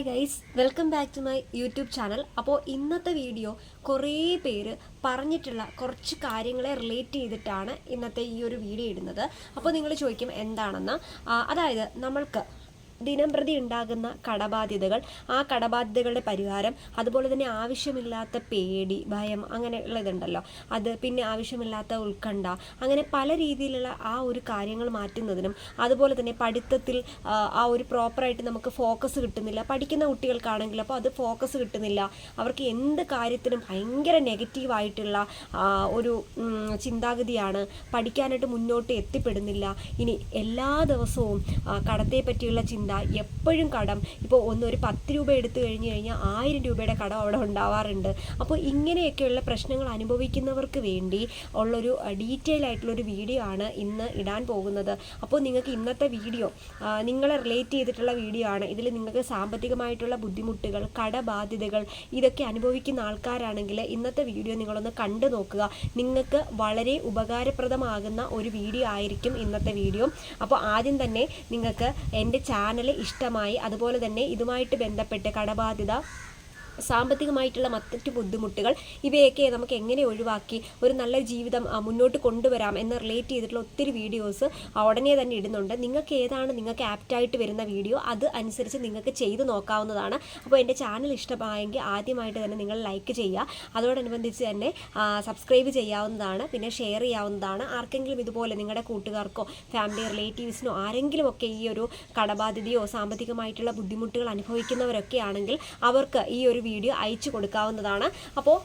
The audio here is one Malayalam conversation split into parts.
Hi guys welcome back to my YouTube channel അപ്പോൾ ഇന്നത്തെ വീഡിയോ കുറേ പേര് പറഞ്ഞിട്ടുള്ള കുറച്ച് കാര്യങ്ങളെ റിലേറ്റ് ചെയ്തിട്ടാണ് ഇന്നത്തെ ഈ ഒരു വീഡിയോ ഇടുന്നത്. അപ്പോൾ നിങ്ങൾ ചോദിക്കും എന്താണെന്ന്? അതായത് നമ്മൾക്ക് ദിനംപ്രതി ഉണ്ടാകുന്ന കടബാധ്യതകൾ ആ കടബാധ്യതകളുടെ പരിഹാരം അതുപോലെ തന്നെ ആവശ്യമില്ലാത്ത പേടി ഭയം അങ്ങനെയുള്ള ഇതുണ്ടല്ലോ അത് പിന്നെ ആവശ്യമില്ലാത്ത ഉത്കണ്ഠ അങ്ങനെ പല രീതിയിലുള്ള ആ ഒരു കാര്യങ്ങൾ മാറ്റുന്നതിനും അതുപോലെ തന്നെ പഠിത്തത്തിൽ ആ, ഒരു പ്രോപ്പറായിട്ട് നമുക്ക് ഫോക്കസ് കിട്ടുന്നില്ല. പഠിക്കുന്ന കുട്ടികൾക്കാണെങ്കിൽ അപ്പോൾ അത് ഫോക്കസ് കിട്ടുന്നില്ല. അവർക്ക് എന്ത് കാര്യത്തിനും ഭയങ്കര നെഗറ്റീവായിട്ടുള്ള ഒരു ചിന്താഗതിയാണ്. പഠിക്കാനായിട്ട് മുന്നോട്ട് എത്തിപ്പെടുന്നില്ല. ഇനി എല്ലാ ദിവസവും കടത്തെ പറ്റിയുള്ള ചിന്ത എപ്പോഴും കടം. ഇപ്പോൾ ഒന്ന് ഒരു പത്ത് രൂപ എടുത്തു കഴിഞ്ഞ് കഴിഞ്ഞാൽ ആയിരം രൂപയുടെ കടം അവിടെ ഉണ്ടാവാറുണ്ട്. അപ്പോൾ ഇങ്ങനെയൊക്കെയുള്ള പ്രശ്നങ്ങൾ അനുഭവിക്കുന്നവർക്ക് വേണ്ടി ഉള്ളൊരു ഡീറ്റെയിൽ ആയിട്ടുള്ളൊരു വീഡിയോ ആണ് ഇന്ന് ഇടാൻ പോകുന്നത്. അപ്പോൾ നിങ്ങൾക്ക് ഇന്നത്തെ വീഡിയോ നിങ്ങളെ റിലേറ്റ് ചെയ്തിട്ടുള്ള വീഡിയോ ആണ്. ഇതിൽ നിങ്ങൾക്ക് സാമ്പത്തികമായിട്ടുള്ള ബുദ്ധിമുട്ടുകൾ കടബാധ്യതകൾ ഇതൊക്കെ അനുഭവിക്കുന്ന ആൾക്കാരാണെങ്കിൽ ഇന്നത്തെ വീഡിയോ നിങ്ങളൊന്ന് കണ്ടു നോക്കുക. നിങ്ങൾക്ക് വളരെ ഉപകാരപ്രദമാകുന്ന ഒരു വീഡിയോ ആയിരിക്കും ഇന്നത്തെ വീഡിയോ. അപ്പോൾ ആദ്യം തന്നെ നിങ്ങൾക്ക് എന്റെ ചാനൽ ഇഷ്ടമായി അതുപോലെ തന്നെ ഇതുമായിട്ട് ബന്ധപ്പെട്ട് കടബാധ്യത സാമ്പത്തികമായിട്ടുള്ള മറ്റു ബുദ്ധിമുട്ടുകൾ ഇവയൊക്കെ നമുക്ക് എങ്ങനെ ഒഴിവാക്കി ഒരു നല്ല ജീവിതം മുന്നോട്ട് കൊണ്ടുവരാം എന്ന് റിലേറ്റ് ചെയ്തിട്ടുള്ള ഒത്തിരി വീഡിയോസ് ഉടനെ തന്നെ ഇടുന്നുണ്ട്. നിങ്ങൾക്ക് ഏതാണ് നിങ്ങൾക്ക് ആപ്റ്റായിട്ട് വരുന്ന വീഡിയോ അത് അനുസരിച്ച് നിങ്ങൾക്ക് ചെയ്തു നോക്കാവുന്നതാണ്. അപ്പോൾ എന്റെ ചാനൽ ഇഷ്ടമായെങ്കിൽ ആദ്യമായിട്ട് തന്നെ നിങ്ങൾ ലൈക്ക് ചെയ്യുക. അതോടനുബന്ധിച്ച് തന്നെ സബ്സ്ക്രൈബ് ചെയ്യാവുന്നതാണ് പിന്നെ ഷെയർ ചെയ്യാവുന്നതാണ്. ആർക്കെങ്കിലും ഇതുപോലെ നിങ്ങളുടെ കൂട്ടുകാർക്കോ ഫാമിലി റിലേറ്റീവ്സിനോ ആരെങ്കിലും ഒക്കെ ഈ ഒരു കടബാധ്യതയോ സാമ്പത്തികമായിട്ടുള്ള ബുദ്ധിമുട്ടുകൾ അനുഭവിക്കുന്നവരൊക്കെ ആണെങ്കിൽ അവർക്ക് ഈ ഒരു വീഡിയോ അയച്ചു കൊടുക്കാവുന്നതാണ്. അപ്പോൾ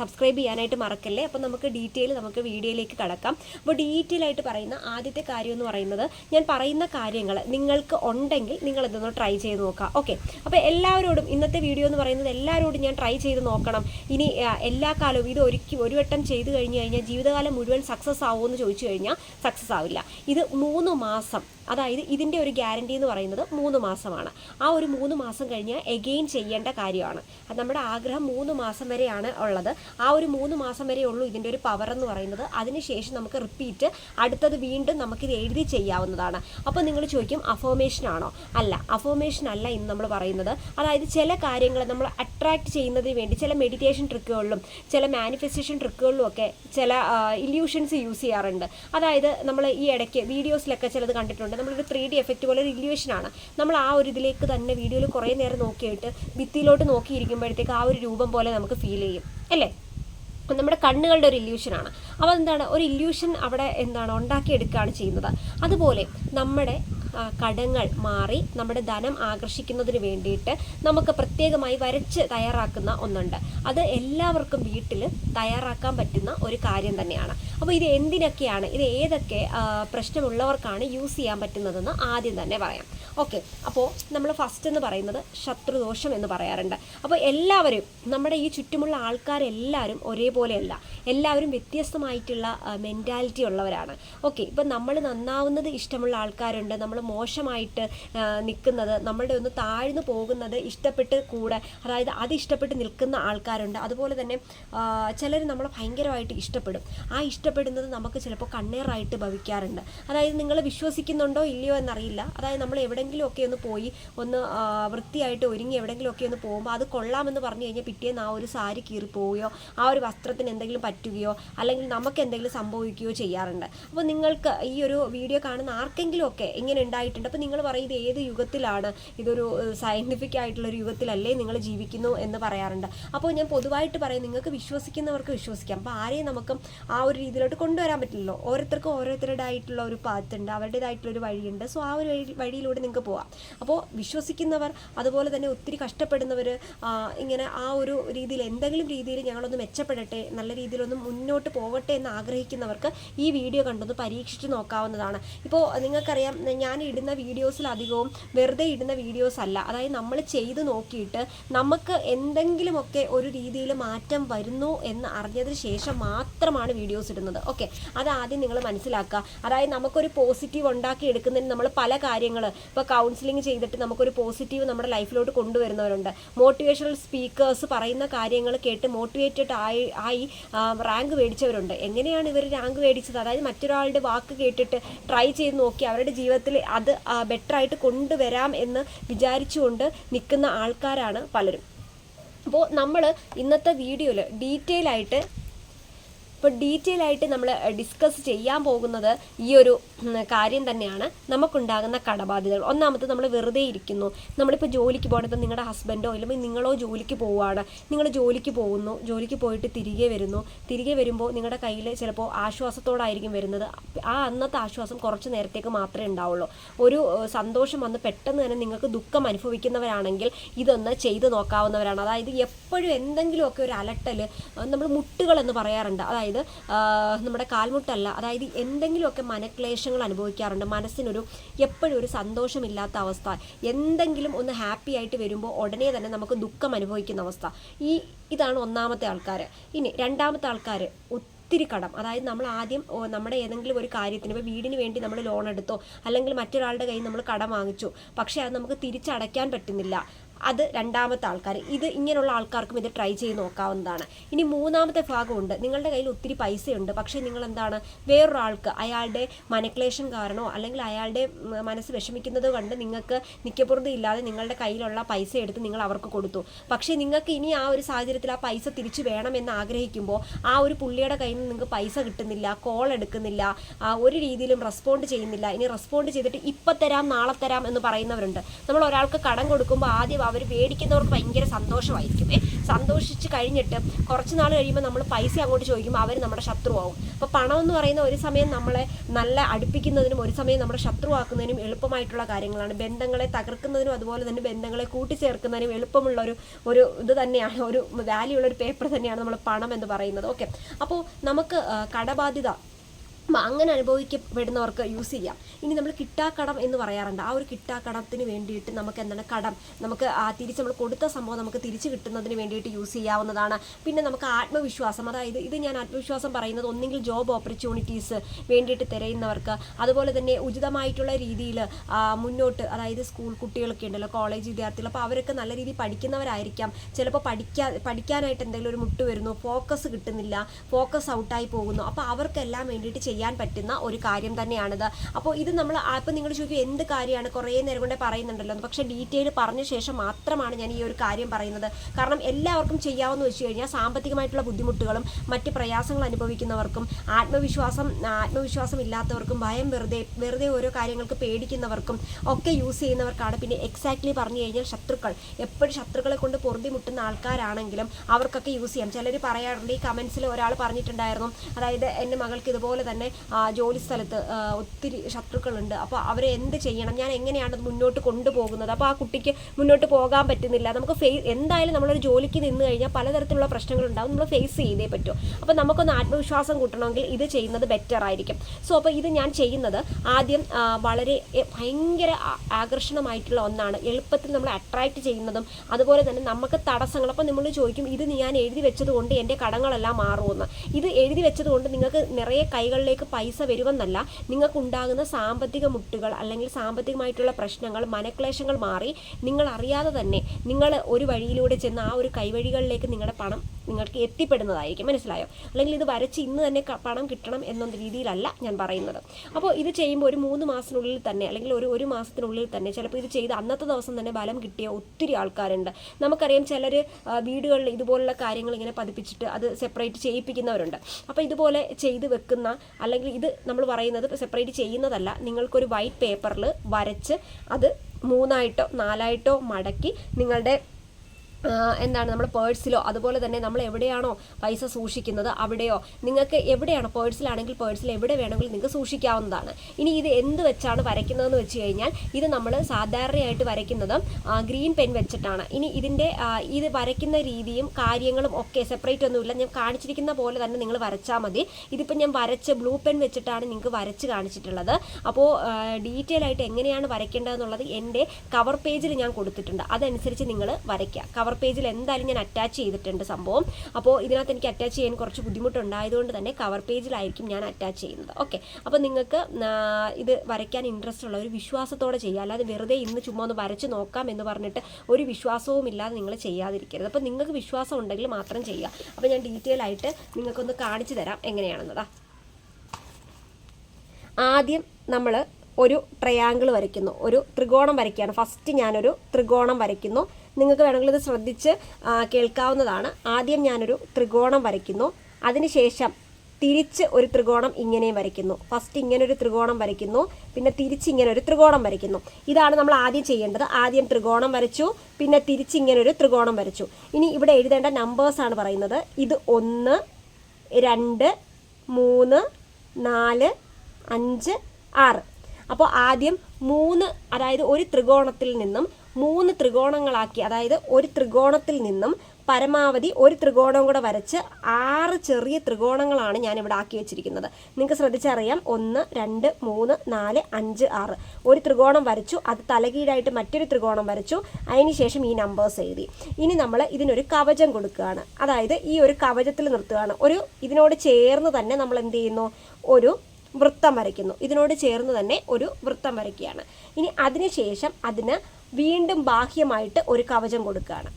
സബ്സ്ക്രൈബ് ചെയ്യാനായിട്ട് മറക്കല്ലേ? അപ്പോൾ നമുക്ക് ഡീറ്റെയിൽ നമുക്ക് വീഡിയോയിലേക്ക് കടക്കാം. അപ്പോൾ ഡീറ്റെയിൽ ആയിട്ട് പറയുന്ന ആദ്യത്തെ കാര്യം എന്ന് പറയുന്നത് ഞാൻ പറയുന്ന കാര്യങ്ങൾ നിങ്ങൾക്ക് ഉണ്ടെങ്കിൽ നിങ്ങൾ ഇതൊന്ന് ട്രൈ ചെയ്ത് നോക്കാം. ഓക്കെ അപ്പോൾ എല്ലാവരോടും ഇന്നത്തെ വീഡിയോ എന്ന് പറയുന്നത് എല്ലാവരോടും ഞാൻ ട്രൈ ചെയ്ത് നോക്കണം. ഇനി എല്ലാ കാലവും ഇത് ഒരുക്കി ഒരു വട്ടം ചെയ്ത് കഴിഞ്ഞ് കഴിഞ്ഞാൽ ജീവിതകാലം മുഴുവൻ സക്സസ് ആവുമോ എന്ന് ചോദിച്ചു കഴിഞ്ഞാൽ സക്സസ് ആവില്ല. ഇത് മൂന്ന് മാസം അതായത് ഇതിന്റെ ഒരു ഗ്യാരണ്ടി എന്ന് പറയുന്നത് മൂന്ന് മാസമാണ്. ആ ഒരു മൂന്ന് മാസം കഴിഞ്ഞാൽ എഗെയിൻ ചെയ്യേണ്ട കാര്യമാണ്. അത് നമ്മുടെ ആഗ്രഹം മൂന്ന് മാസം വരെയാണ് ഉള്ളത്. ആ ഒരു മൂന്ന് മാസം വരെ ഉള്ളൂ ഇതിന്റെ ഒരു പവർ എന്ന് പറയുന്നത്. അതിനുശേഷം നമുക്ക് റിപ്പീറ്റ് അടുത്തത് വീണ്ടും നമുക്കിത് എഴുതി ചെയ്യാവുന്നതാണ്. അപ്പോൾ നിങ്ങൾ ചോദിക്കും അഫോമേഷൻ ആണോ? അല്ല അഫോമേഷൻ അല്ല ഇന്ന് നമ്മൾ പറയുന്നത്. അതായത് ചില കാര്യങ്ങൾ നമ്മൾ അട്രാക്ട് ചെയ്യുന്നതിന് വേണ്ടി ചില മെഡിറ്റേഷൻ ട്രിക്കുകളിലും ചില മാനിഫെസ്റ്റേഷൻ ട്രിക്കുകളിലും ഒക്കെ ചില ഇല്യൂഷൻസ് യൂസ് ചെയ്യാറുണ്ട്. അതായത് നമ്മൾ ഈ ഇടയ്ക്ക് വീഡിയോസിലൊക്കെ ചിലത് കണ്ടിട്ടുണ്ട്. നമ്മളൊരു ത്രീ ഡി എഫക്റ്റ് പോലെ ഒരു ഇല്യൂഷനാണ് നമ്മൾ ആ ഒരു ഇതിലേക്ക് തന്നെ വീഡിയോയിൽ കുറേ നേരം നോക്കിയിട്ട് ഭിത്തിയിലോട്ട് നോക്കിയിരിക്കുമ്പോഴത്തേക്ക് ആ ഒരു രൂപം പോലെ നമുക്ക് ഫീൽ ചെയ്യും. അല്ലേ? നമ്മുടെ കണ്ണുകളുടെ ഒരു ഇല്യൂഷനാണ് അപ്പോൾ എന്താണ് ഒരു ഇല്യൂഷൻ അവിടെ എന്താണ്? ഉണ്ടാക്കിയെടുക്കുകയാണ് ചെയ്യുന്നത്. അതുപോലെ നമ്മുടെ കടങ്ങൾ മാറി നമ്മുടെ ധനം ആകർഷിക്കുന്നതിന് വേണ്ടിയിട്ട് നമുക്ക് പ്രത്യേകമായി വരച്ച് തയ്യാറാക്കുന്ന ഒന്നുണ്ട്. അത് എല്ലാവർക്കും വീട്ടിൽ തയ്യാറാക്കാൻ പറ്റുന്ന ഒരു കാര്യം തന്നെയാണ്. അപ്പോൾ ഇത് എന്തിനൊക്കെയാണ് ഇത് ഏതൊക്കെ പ്രശ്നമുള്ളവർക്കാണ് യൂസ് ചെയ്യാൻ പറ്റുന്നതെന്ന് ആദ്യം തന്നെ പറയാം. ഓക്കെ അപ്പോൾ നമ്മൾ ഫസ്റ്റ് എന്ന് പറയുന്നത് ശത്രുദോഷം എന്ന് പറയാറുണ്ട്. അപ്പോൾ എല്ലാവരും നമ്മുടെ ഈ ചുറ്റുമുള്ള ആൾക്കാരെല്ലാവരും ഒരേപോലെയല്ല. എല്ലാവരും വ്യത്യസ്തമായിട്ടുള്ള മെന്റാലിറ്റി ഉള്ളവരാണ്. ഓക്കെ ഇപ്പം നമ്മൾ നന്നാവുന്നത് ഇഷ്ടമുള്ള ആൾക്കാരുണ്ട് നമ്മൾ മോശമായിട്ട് നിൽക്കുന്നത് നമ്മളുടെ ഒന്ന് താഴ്ന്നു പോകുന്നത് ഇഷ്ടപ്പെട്ട് കൂടെ അതായത് അത് ഇഷ്ടപ്പെട്ട് നിൽക്കുന്ന ആൾക്കാരുണ്ട്. അതുപോലെ തന്നെ ചിലർ നമ്മളെ ഭയങ്കരമായിട്ട് ഇഷ്ടപ്പെടും. ആ ഇഷ്ടപ്പെടുന്നത് നമുക്ക് ചിലപ്പോൾ കണ്ണേറായിട്ട് ഭവിക്കാറുണ്ട്. അതായത് നിങ്ങൾ വിശ്വസിക്കുന്നുണ്ടോ ഇല്ലയോ എന്നറിയില്ല. അതായത് നമ്മൾ എവിടെയെങ്കിലുമൊക്കെ ഒന്ന് പോയി ഒന്ന് വൃത്തിയായിട്ട് ഒരുങ്ങി എവിടെയെങ്കിലുമൊക്കെ ഒന്ന് പോകുമ്പോൾ അത് കൊള്ളാമെന്ന് പറഞ്ഞു കഴിഞ്ഞാൽ പിറ്റേന്ന് ആ ഒരു സാരി കീറി കീറിപ്പോവുകയോ ആ ഒരു വസ്ത്രത്തിന് എന്തെങ്കിലും പറ്റുകയോ അല്ലെങ്കിൽ നമുക്ക് എന്തെങ്കിലും സംഭവിക്കുകയോ ചെയ്യാറുണ്ട്. അപ്പോൾ നിങ്ങൾക്ക് ഈ ഒരു വീഡിയോ കാണുന്ന ആർക്കെങ്കിലുമൊക്കെ ഇങ്ങനെ ഉണ്ടായിട്ടുണ്ട്. അപ്പോൾ നിങ്ങൾ പറയും ഇത് ഏത് യുഗത്തിലാണ്? ഇതൊരു സയന്റിഫിക് ആയിട്ടുള്ള ഒരു യുഗത്തിലല്ലേ നിങ്ങൾ ജീവിക്കുന്നു എന്ന് പറയാറുണ്ട്. അപ്പോൾ ഞാൻ പൊതുവായിട്ട് പറയും നിങ്ങൾക്ക് വിശ്വസിക്കുന്നവർക്ക് വിശ്വസിക്കാം. അപ്പോൾ ആരെയും നമുക്ക് ആ ഒരു രീതിയിലോട്ട് കൊണ്ടുവരാൻ പറ്റില്ലല്ലോ. ഓരോരുത്തർക്കും ഓരോരുത്തരുടേതായിട്ടുള്ള ഒരു പാത്ത് ഉണ്ട് അവരുടേതായിട്ടുള്ള ഒരു വഴിയുണ്ട്. സോ ആ ഒരു വഴിയിലൂടെ നിങ്ങൾക്ക് പോവാം. അപ്പോൾ വിശ്വസിക്കുന്നവർ അതുപോലെ തന്നെ ഒത്തിരി കഷ്ടപ്പെടുന്നവർ ഇങ്ങനെ ആ ഒരു രീതിയിൽ എന്തെങ്കിലും രീതിയിൽ ഞങ്ങളൊന്ന് മെച്ചപ്പെടട്ടെ നല്ല രീതിയിലൊന്ന് മുന്നോട്ട് പോകട്ടെ എന്ന് ആഗ്രഹിക്കുന്നവർക്ക് ഈ വീഡിയോ കണ്ടൊന്ന് പരീക്ഷിച്ച് നോക്കാവുന്നതാണ്. ഇപ്പോൾ നിങ്ങൾക്കറിയാം ഞാൻ ഇടുന്ന വീഡിയോസിൽ അധികവും വെറുതെ ഇടുന്ന വീഡിയോസ് അല്ല. അതായത് നമ്മൾ ചെയ്ത് നോക്കിയിട്ട് നമുക്ക് എന്തെങ്കിലുമൊക്കെ ഒരു രീതിയിൽ മാറ്റം വരുന്നു എന്ന് അറിഞ്ഞതിന് ശേഷം മാത്രമാണ് വീഡിയോസ് ഇടുന്നത്. ഓക്കെ? അതാദ്യം നിങ്ങൾ മനസ്സിലാക്കുക. അതായത് നമുക്കൊരു പോസിറ്റീവ് ഉണ്ടാക്കി എടുക്കുന്നതിന് നമ്മൾ പല കാര്യങ്ങൾ ഇപ്പോൾ കൗൺസിലിംഗ് ചെയ്തിട്ട് നമുക്കൊരു പോസിറ്റീവ് നമ്മുടെ ലൈഫിലോട്ട് കൊണ്ടുവരുന്നവരുണ്ട്. മോട്ടിവേഷണൽ സ്പീക്കേഴ്സ് പറയുന്ന കാര്യങ്ങൾ കേട്ട് മോട്ടിവേറ്റഡ് ആയി ആയി റാങ്ക് മേടിച്ചവരുണ്ട്. എങ്ങനെയാണ് ഇവർ റാങ്ക് മേടിച്ചത്? അതായത് മറ്റൊരാളുടെ വാക്ക് കേട്ടിട്ട് ട്രൈ ചെയ്ത് നോക്കി അവരുടെ ജീവിതത്തിൽ അത് ബെറ്ററായിട്ട് കൊണ്ടുവരാം എന്ന് വിചാരിച്ചുകൊണ്ട് നിൽക്കുന്ന ആൾക്കാരാണ് പലരും. അപ്പോൾ നമ്മൾ ഇന്നത്തെ വീഡിയോയിൽ ഡീറ്റെയിൽ ആയിട്ട് ഇപ്പോൾ ഡീറ്റെയിൽ ആയിട്ട് നമ്മൾ ഡിസ്കസ് ചെയ്യാൻ പോകുന്നത് ഈ ഒരു കാര്യം തന്നെയാണ്. നമുക്കുണ്ടാകുന്ന കടബാധ്യതകൾ. ഒന്നാമത്തെ നമ്മൾ വെറുതെ ഇരിക്കുന്നു. നമ്മളിപ്പോൾ ജോലിക്ക് പോകണം ഇപ്പോൾ നിങ്ങളുടെ ഹസ്ബൻഡോ അല്ലെങ്കിൽ നിങ്ങളോ ജോലിക്ക് പോവുകയാണ് നിങ്ങൾ ജോലിക്ക് പോകുന്നു. ജോലിക്ക് പോയിട്ട് തിരികെ വരുന്നു. തിരികെ വരുമ്പോൾ നിങ്ങളുടെ കയ്യിൽ ചിലപ്പോൾ ആശ്വാസത്തോടായിരിക്കും വരുന്നത്. ആ അന്നത്തെ ആശ്വാസം കുറച്ച് നേരത്തേക്ക് മാത്രമേ ഉണ്ടാവുള്ളൂ. ഒരു സന്തോഷം വന്ന് പെട്ടെന്ന് തന്നെ നിങ്ങൾക്ക് ദുഃഖം അനുഭവിക്കുന്നവരാണെങ്കിൽ ഇതൊന്ന് ചെയ്തു നോക്കാവുന്നവരാണ്. അതായത് എപ്പോഴും എന്തെങ്കിലുമൊക്കെ ഒരു അലട്ടൽ നമ്മൾ മുട്ടുകൾ എന്ന് പറയാറുണ്ട്. അതായത് ആ, നമ്മുടെ കാൽമുട്ടല്ല അതായത് എന്തെങ്കിലുമൊക്കെ മനക്ലേശങ്ങൾ അനുഭവിക്കാറുണ്ട്. മനസ്സിനൊരു എപ്പോഴും ഒരു സന്തോഷമില്ലാത്ത അവസ്ഥ. എന്തെങ്കിലും ഒന്ന് ഹാപ്പി ആയിട്ട് വരുമ്പോൾ ഉടനെ തന്നെ നമുക്ക് ദുഃഖം അനുഭവിക്കുന്ന അവസ്ഥ. ഈ ഇതാണ് ഒന്നാമത്തെ ആൾക്കാർ ഇനി രണ്ടാമത്തെ ആൾക്കാർ ഒത്തിരി കടം. അതായത് നമ്മൾ ആദ്യം നമ്മുടെ ഏതെങ്കിലും ഒരു കാര്യത്തിന് ഇപ്പോൾ വീടിന് വേണ്ടി നമ്മൾ ലോൺ എടുത്തോ അല്ലെങ്കിൽ മറ്റൊരാളുടെ കയ്യിൽ നമ്മൾ കടം വാങ്ങിച്ചു. പക്ഷേ അത് നമുക്ക് തിരിച്ചടയ്ക്കാൻ പറ്റുന്നില്ല. അത് രണ്ടാമത്തെ ആൾക്കാർ ഇത് ഇങ്ങനെയുള്ള ആൾക്കാർക്കും ഇത് ട്രൈ ചെയ്ത് നോക്കാവുന്നതാണ്. ഇനി മൂന്നാമത്തെ ഭാഗമുണ്ട്. നിങ്ങളുടെ കയ്യിൽ ഒത്തിരി പൈസയുണ്ട്. പക്ഷേ നിങ്ങൾ എന്താണ് വേറൊരാൾക്ക് അയാളുടെ മനക്ലേശം കാരണമോ അല്ലെങ്കിൽ അയാളുടെ മനസ്സ് വിഷമിക്കുന്നത് കണ്ട് നിങ്ങൾക്ക് നിത്യപ്പുറത്ത് ഇല്ലാതെ നിങ്ങളുടെ കയ്യിലുള്ള പൈസ എടുത്ത് നിങ്ങൾ അവർക്ക് കൊടുത്തു. പക്ഷേ നിങ്ങൾക്ക് ഇനി ആ ഒരു സാഹചര്യത്തിൽ ആ പൈസ തിരിച്ചു വേണമെന്ന് ആഗ്രഹിക്കുമ്പോൾ ആ ഒരു പുള്ളിയുടെ കയ്യിൽ നിന്ന് നിങ്ങൾക്ക് പൈസ കിട്ടുന്നില്ല കോൾ എടുക്കുന്നില്ല ഒരു രീതിയിലും റെസ്പോണ്ട് ചെയ്യുന്നില്ല. ഇനി റെസ്പോണ്ട് ചെയ്തിട്ട് ഇപ്പം തരാം നാളെ തരാം എന്ന് പറയുന്നവരുണ്ട്. നമ്മൾ ഒരാൾക്ക് കടം കൊടുക്കുമ്പോൾ ആദ്യം അവർ മേടിക്കുന്നവർക്ക് ഭയങ്കര സന്തോഷമായിരിക്കും. സന്തോഷിച്ച് കഴിഞ്ഞിട്ട് കുറച്ച് നാൾ കഴിയുമ്പോൾ നമ്മൾ പൈസ അങ്ങോട്ട് ചോദിക്കുമ്പോൾ അവർ നമ്മുടെ ശത്രുവാകും. അപ്പോൾ പണം എന്ന് പറയുന്ന ഒരു സമയം നമ്മളെ നല്ല അടുപ്പിക്കുന്നതിനും ഒരു സമയം നമ്മുടെ ശത്രുവാക്കുന്നതിനും എളുപ്പമായിട്ടുള്ള കാര്യങ്ങളാണ്. ബന്ധങ്ങളെ തകർക്കുന്നതിനും അതുപോലെ തന്നെ ബന്ധങ്ങളെ കൂട്ടിച്ചേർക്കുന്നതിനും എളുപ്പമുള്ള ഒരു ഒരു ഇത് തന്നെയാണ്. ഒരു വാല്യൂ ഉള്ള ഒരു പേപ്പർ തന്നെയാണ് നമ്മൾ പണം എന്ന് പറയുന്നത്. ഓക്കെ അപ്പോൾ നമുക്ക് കടബാധ്യത അങ്ങനെ അനുഭവിക്കപ്പെടുന്നവർക്ക് യൂസ് ചെയ്യാം. ഇനി നമ്മൾ കിട്ടാക്കടം എന്ന് പറയാറുണ്ട്. ആ ഒരു കിട്ടാക്കടത്തിന് വേണ്ടിയിട്ട് നമുക്ക് എന്താണ് കടം? നമുക്ക് ആ തിരിച്ച് നമ്മൾ കൊടുത്ത സംഭവം നമുക്ക് തിരിച്ച് കിട്ടുന്നതിന് വേണ്ടിയിട്ട് യൂസ് ചെയ്യാവുന്നതാണ്. പിന്നെ നമുക്ക് ആത്മവിശ്വാസം അതായത് ഇത് ഞാൻ ആത്മവിശ്വാസം പറയുന്നത് ഒന്നെങ്കിൽ ജോബ് ഓപ്പർച്യൂണിറ്റീസ് വേണ്ടിയിട്ട് തിരയുന്നവർക്ക് അതുപോലെ തന്നെ ഉചിതമായിട്ടുള്ള രീതിയിൽ മുന്നോട്ട് അതായത് സ്കൂൾ കുട്ടികളൊക്കെ ഉണ്ടല്ലോ കോളേജ് വിദ്യാർത്ഥികൾ അപ്പോൾ അവരൊക്കെ നല്ല രീതിയിൽ പഠിക്കുന്നവരായിരിക്കാം. ചിലപ്പോൾ പഠിക്കാൻ പഠിക്കാനായിട്ട് എന്തെങ്കിലും ഒരു മുട്ട് വരുന്നു ഫോക്കസ് കിട്ടുന്നില്ല ഫോക്കസ് ഔട്ടായി പോകുന്നു. അപ്പോൾ അവർക്കെല്ലാം വേണ്ടിയിട്ട് ചെയ്യാൻ പറ്റുന്ന ഒരു കാര്യം തന്നെയാണിത്. അപ്പോൾ ഇത് നമ്മൾ അപ്പം നിങ്ങൾ ചോദിക്കും എന്ത് കാര്യമാണ്? കുറേ നേരം കൊണ്ട് പറയുന്നുണ്ടല്ലോ. പക്ഷെ ഡീറ്റെയിൽ പറഞ്ഞ ശേഷം മാത്രമാണ് ഞാൻ ഈ ഒരു കാര്യം പറയുന്നത്. കാരണം എല്ലാവർക്കും ചെയ്യാമെന്ന് വെച്ച് കഴിഞ്ഞാൽ സാമ്പത്തികമായിട്ടുള്ള ബുദ്ധിമുട്ടുകളും മറ്റ് പ്രയാസങ്ങൾ അനുഭവിക്കുന്നവർക്കും ആത്മവിശ്വാസം ആത്മവിശ്വാസം ഇല്ലാത്തവർക്കും ഭയം വെറുതെ വെറുതെ ഓരോ കാര്യങ്ങൾക്ക് പേടിക്കുന്നവർക്കും ഒക്കെ യൂസ് ചെയ്യുന്നവർക്കാണ്. പിന്നെ എക്സാക്ട്ലി പറഞ്ഞു കഴിഞ്ഞാൽ ശത്രുക്കൾ. എപ്പോഴും ശത്രുക്കളെ കൊണ്ട് പൊറുതി മുട്ടുന്ന ആൾക്കാരാണെങ്കിലും അവർക്കൊക്കെ യൂസ് ചെയ്യാം. ചിലർ പറയാറുണ്ട് ഈ കമൻസിൽ ഒരാൾ പറഞ്ഞിട്ടുണ്ടായിരുന്നു. അതായത് എന്റെ മകൾക്ക് ഇതുപോലെ തന്നെ ആ, ജോലി സ്ഥലത്ത് ഒത്തിരി ശത്രുക്കളുണ്ട്. അപ്പോൾ അവരെ എന്ത് ചെയ്യണം? ഞാൻ എങ്ങനെയാണ് മുന്നോട്ട് കൊണ്ടുപോകുന്നത്? അപ്പോൾ ആ കുട്ടിക്ക് മുന്നോട്ട് പോകാൻ പറ്റുന്നില്ല. നമുക്ക് ഫേ എന്തായാലും നമ്മളൊരു ജോലിക്ക് നിന്ന് കഴിഞ്ഞാൽ പലതരത്തിലുള്ള പ്രശ്നങ്ങൾ ഉണ്ടാവും നമ്മൾ ഫേസ് ചെയ്തേ പറ്റും. അപ്പോൾ നമുക്കൊന്ന് ആത്മവിശ്വാസം കൂട്ടണമെങ്കിൽ ഇത് ചെയ്യുന്നത് ബെറ്റർ ആയിരിക്കും. സോ അപ്പോൾ ഇത് ഞാൻ ചെയ്യുന്നത് ആദ്യം വളരെ ഭയങ്കര ആകർഷണമായിട്ടുള്ള ഒന്നാണ്. എളുപ്പത്തിൽ നമ്മൾ അട്രാക്റ്റ് ചെയ്യുന്നതും അതുപോലെ തന്നെ നമുക്ക് തടസ്സങ്ങൾ അപ്പോൾ നമ്മൾ ചോദിക്കും ഇത് ഞാൻ എഴുതി വെച്ചത് കൊണ്ട് എന്റെ കടങ്ങളെല്ലാം മാറുമെന്ന്. ഇത് എഴുതി വെച്ചത് കൊണ്ട് നിങ്ങൾക്ക് നിറയെ കൈകളിലേക്ക് പൈസ വരുമെന്നല്ല. നിങ്ങൾക്കുണ്ടാകുന്ന സാമ്പത്തിക മുട്ടുകൾ അല്ലെങ്കിൽ സാമ്പത്തികമായിട്ടുള്ള പ്രശ്നങ്ങൾ മനക്ലേശങ്ങൾ മാറി. നിങ്ങൾ അറിയാതെ തന്നെ നിങ്ങൾ ഒരു വഴിയിലൂടെ ചെന്ന് ആ ഒരു കൈവഴികളിലേക്ക് നിങ്ങളുടെ പണം നിങ്ങൾക്ക് എത്തിപ്പെടുന്നതായിരിക്കും. മനസ്സിലായോ? അല്ലെങ്കിൽ ഇത് വരച്ച് ഇന്ന് തന്നെ പണം കിട്ടണം എന്ന രീതിയിലല്ല ഞാൻ പറയുന്നത്. അപ്പോൾ ഇത് ചെയ്യുമ്പോൾ ഒരു മൂന്ന് മാസത്തിനുള്ളിൽ തന്നെ അല്ലെങ്കിൽ ഒരു ഒരു മാസത്തിനുള്ളിൽ തന്നെ ചിലപ്പോൾ ഇത് ചെയ്ത് അന്നത്തെ ദിവസം തന്നെ ബലം കിട്ടിയ ഒത്തിരി ആൾക്കാരുണ്ട്. നമുക്കറിയാം ചിലർ വീടുകളിൽ ഇതുപോലുള്ള കാര്യങ്ങൾ ഇങ്ങനെ പതിപ്പിച്ചിട്ട് അത് സെപ്പറേറ്റ് ചെയ്യിപ്പിക്കുന്നവരുണ്ട്. അപ്പോൾ ഇതുപോലെ ചെയ്ത് വെക്കുന്ന അല്ലെങ്കിൽ ഇത് നമ്മൾ പറയുന്നത് സെപ്പറേറ്റ് ചെയ്യുന്നതല്ല. നിങ്ങൾക്കൊരു വൈറ്റ് പേപ്പറിൽ വരച്ച് അത് മൂന്നായിട്ടോ നാലായിട്ടോ മടക്കി നിങ്ങളുടെ എന്താണ് നമ്മൾ പേഴ്സിലോ അതുപോലെ തന്നെ നമ്മൾ എവിടെയാണോ പൈസ സൂക്ഷിക്കുന്നത് അവിടെയോ? നിങ്ങൾക്ക് എവിടെയാണോ പേഴ്സിലാണെങ്കിൽ പേഴ്സിൽ എവിടെ വേണമെങ്കിലും നിങ്ങൾക്ക് സൂക്ഷിക്കാവുന്നതാണ്. ഇനി ഇത് എന്ത് വെച്ചാണ് വരയ്ക്കുന്നതെന്ന് വെച്ച് കഴിഞ്ഞാൽ ഇത് നമ്മൾ സാധാരണയായിട്ട് വരയ്ക്കുന്നത് ഗ്രീൻ പെൻ വെച്ചിട്ടാണ്. ഇനി ഇതിന്റെ ഇത് വരയ്ക്കുന്ന രീതിയും കാര്യങ്ങളും ഒക്കെ സെപ്പറേറ്റ് ഒന്നുമില്ല. ഞാൻ കാണിച്ചിരിക്കുന്ന പോലെ തന്നെ നിങ്ങൾ വരച്ചാൽ മതി. ഇതിപ്പോൾ ഞാൻ വരച്ച് ബ്ലൂ പെൻ വെച്ചിട്ടാണ് നിങ്ങൾക്ക് വരച്ച് കാണിച്ചിട്ടുള്ളത്. അപ്പോൾ ഡീറ്റെയിൽ ആയിട്ട് എങ്ങനെയാണ് വരയ്ക്കേണ്ടതെന്നുള്ളത് എന്റെ കവർ പേജിൽ ഞാൻ കൊടുത്തിട്ടുണ്ട്. അതനുസരിച്ച് നിങ്ങൾ വരയ്ക്കുക കവർ പേജിൽ എന്തായാലും ഞാൻ അറ്റാച്ച് ചെയ്തിട്ടുണ്ട് സംഭവം. അപ്പോൾ ഇതിനകത്ത് എനിക്ക് അറ്റാച്ച് ചെയ്യാൻ കുറച്ച് ബുദ്ധിമുട്ടുണ്ടായതുകൊണ്ട് തന്നെ കവർ പേജിലായിരിക്കും ഞാൻ അറ്റാച്ച് ചെയ്യുന്നത്. ഓക്കെ അപ്പോൾ നിങ്ങൾക്ക് ഇത് വരയ്ക്കാൻ ഇൻട്രസ്റ്റ് ഉള്ള ഒരു വിശ്വാസത്തോടെ ചെയ്യുക. അല്ലാതെ വെറുതെ ഇന്ന് ചുമ്മാ ഒന്ന് വരച്ച് നോക്കാം എന്ന് പറഞ്ഞിട്ട് ഒരു വിശ്വാസവും ഇല്ലാതെ നിങ്ങൾ ചെയ്യാതിരിക്കരുത്. അപ്പോൾ നിങ്ങൾക്ക് വിശ്വാസം ഉണ്ടെങ്കിൽ മാത്രം ചെയ്യുക. അപ്പോൾ ഞാൻ ഡീറ്റെയിൽ ആയിട്ട് നിങ്ങൾക്കൊന്ന് കാണിച്ചു തരാം എങ്ങനെയാണെന്നതാ ആദ്യം നമ്മൾ ഒരു ട്രയാങ്കിൾ വരയ്ക്കുന്നു. ഒരു ത്രികോണം വരയ്ക്കുകയാണ്. ഫസ്റ്റ് ഞാനൊരു ത്രികോണം വരയ്ക്കുന്നു. നിങ്ങൾക്ക് വേണമെങ്കിൽ ഇത് ശ്രദ്ധിച്ച് കേൾക്കാവുന്നതാണ്. ആദ്യം ഞാനൊരു ത്രികോണം വരയ്ക്കുന്നു. അതിനുശേഷം തിരിച്ച് ഒരു ത്രികോണം ഇങ്ങനെയും വരയ്ക്കുന്നു. ഫസ്റ്റ് ഇങ്ങനെ ഒരു ത്രികോണം വരയ്ക്കുന്നു. പിന്നെ തിരിച്ച് ഇങ്ങനെ ഒരു ത്രികോണം വരയ്ക്കുന്നു. ഇതാണ് നമ്മൾ ആദ്യം ചെയ്യേണ്ടത്. ആദ്യം ത്രികോണം വരച്ചു. പിന്നെ തിരിച്ച് ഇങ്ങനെ ഒരു ത്രികോണം വരച്ചു. ഇനി ഇവിടെ എഴുതേണ്ട നമ്പേഴ്സാണ് പറയുന്നത്. ഇത് ഒന്ന് രണ്ട് മൂന്ന് നാല് അഞ്ച് ആറ്. അപ്പോൾ ആദ്യം മൂന്ന് അതായത് ഒരു ത്രികോണത്തിൽ നിന്നും മൂന്ന് ത്രികോണങ്ങളാക്കി അതായത് ഒരു ത്രികോണത്തിൽ നിന്നും പരമാവധി ഒരു ത്രികോണം കൂടെ വരച്ച് ആറ് ചെറിയ ത്രികോണങ്ങളാണ് ഞാൻ ഇവിടെ ആക്കി വെച്ചിരിക്കുന്നത്. നിങ്ങൾക്ക് ശ്രദ്ധിച്ചറിയാം ഒന്ന് രണ്ട് മൂന്ന് നാല് അഞ്ച് ആറ്. ഒരു ത്രികോണം വരച്ചു അത് തലകീഴായിട്ട് മറ്റൊരു ത്രികോണം വരച്ചു അതിനുശേഷം ഈ നമ്പേഴ്സ് എഴുതി. ഇനി നമ്മൾ ഇതിനൊരു കവചം കൊടുക്കുകയാണ്. അതായത് ഈ ഒരു കവചത്തിൽ നിർത്തുകയാണ്. ഒരു ഇതിനോട് ചേർന്ന് തന്നെ നമ്മൾ എന്ത് ചെയ്യുന്നു? ഒരു വൃത്തം വരയ്ക്കുന്നു. ഇതിനോട് ചേർന്ന് തന്നെ ഒരു വൃത്തം വരയ്ക്കുകയാണ്. ഇനി അതിനുശേഷം അതിന് വീണ്ടും ബാഹ്യമായിട്ട് ഒരു കവചം കൊടുക്കുകയാണ്.